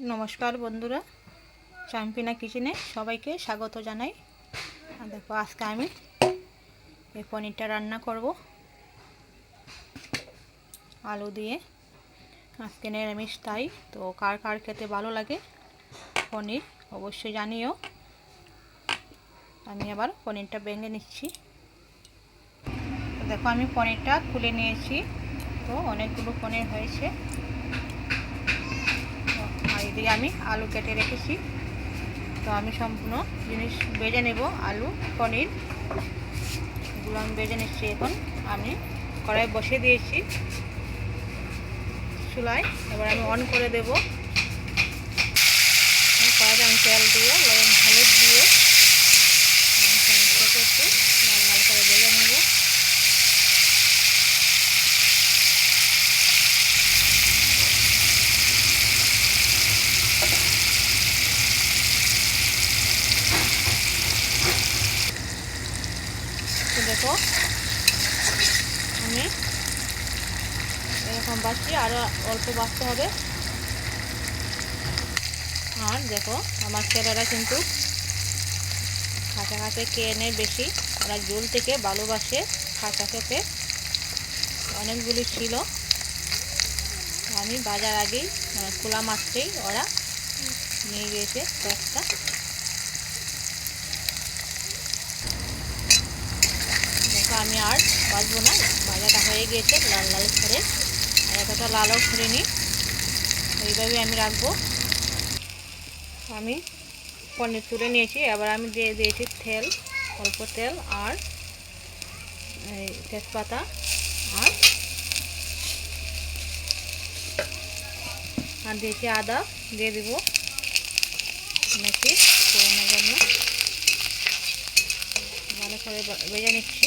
নমস্কার বন্ধুরা, চাম্পিনা কিচেনে সবাইকে স্বাগত জানাই। দেখো, আজকে আমি এই পনিরটা রান্না করব। আলু দিয়ে। আজকে নিরামিষ, তাই তো কার কার খেতে ভালো লাগে পনির অবশ্যই জানিও। আমি আবার পনিরটা ভেঙে নিচ্ছি। দেখো, আমি পনিরটা খুলে নিয়েছি। তো অনেকগুলো পনির হয়েছে। এদিকে আমি আলু কেটে রেখেছি। তো আমি সম্পূর্ণ জিনিস বেজে নেব, আলু, পনির। এগুলো আমি বেজে নিচ্ছি এখন। আমি কড়াই বসে দিয়েছি চুলায়। এবার আমি অন করে দেবো। কড়াইতে আমি তেল দিয়ে লবণ, হলুদ দিয়ে একটু লাল লাল করে বেজে নেব তো দেখো। আমি এরকম বাঁচছি আরও অল্প বাঁচতে হবে। আর দেখো, আমার ছেলেরা কিন্তু কাঁচা খেয়ে নেয় বেশি। ওরা জল থেকে ভালোবাসে কাঁচা খেতে। অনেকগুলি ছিল। আমি বাজার আগেই খোলা মাছতেই ওরা নিয়ে গিয়েছে কয়েকটা দেখো আমি আর বাজবো না। ভাজাটা হয়ে গিয়েছে লাল লাল করে। আর এতটা লালও করে নিই। এইভাবে আমি রাখব। আমি পনির তুলে নিয়েছি। এবার আমি দিয়ে দিয়েছি তেল, অল্প তেল আর তেজপাতা আর আর দিয়েছি আদা। দিয়ে দিব মেথি ফোড়নের জন্য ভালো করে ভেজে নিচ্ছি।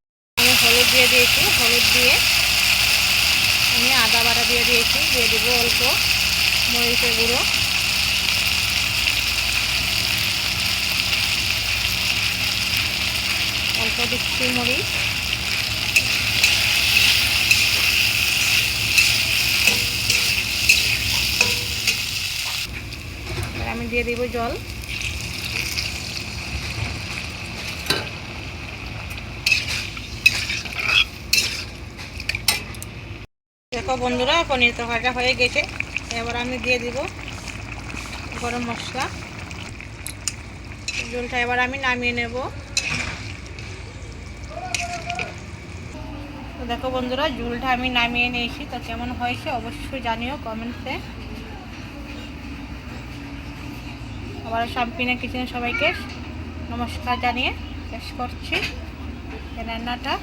হলুদ দিয়ে দিয়েছি, হলুদ দিয়ে আমি আদা বাটা দিয়ে দিয়েছি, দিয়ে দেবো অল্প মরিচের গুঁড়ো। অল্প দিচ্ছি মরিচ। আমি দিয়ে দিব জল। দেখো বন্ধুরা, পনির তরকারিটা হয়ে গেছে। এবার আমি দিয়ে দিব গরম মশলা। জলটা এবার আমি নামিয়ে নেব। দেখো বন্ধুরা, জুলটা আমি নামিয়ে নিয়েছি। তো কেমন হয়েছে অবশ্যই জানিও কমেন্টসে আবার সাম্পিনা কিচেনে সবাইকে নমস্কার জানিয়ে শেষ করছি। রান্নাটা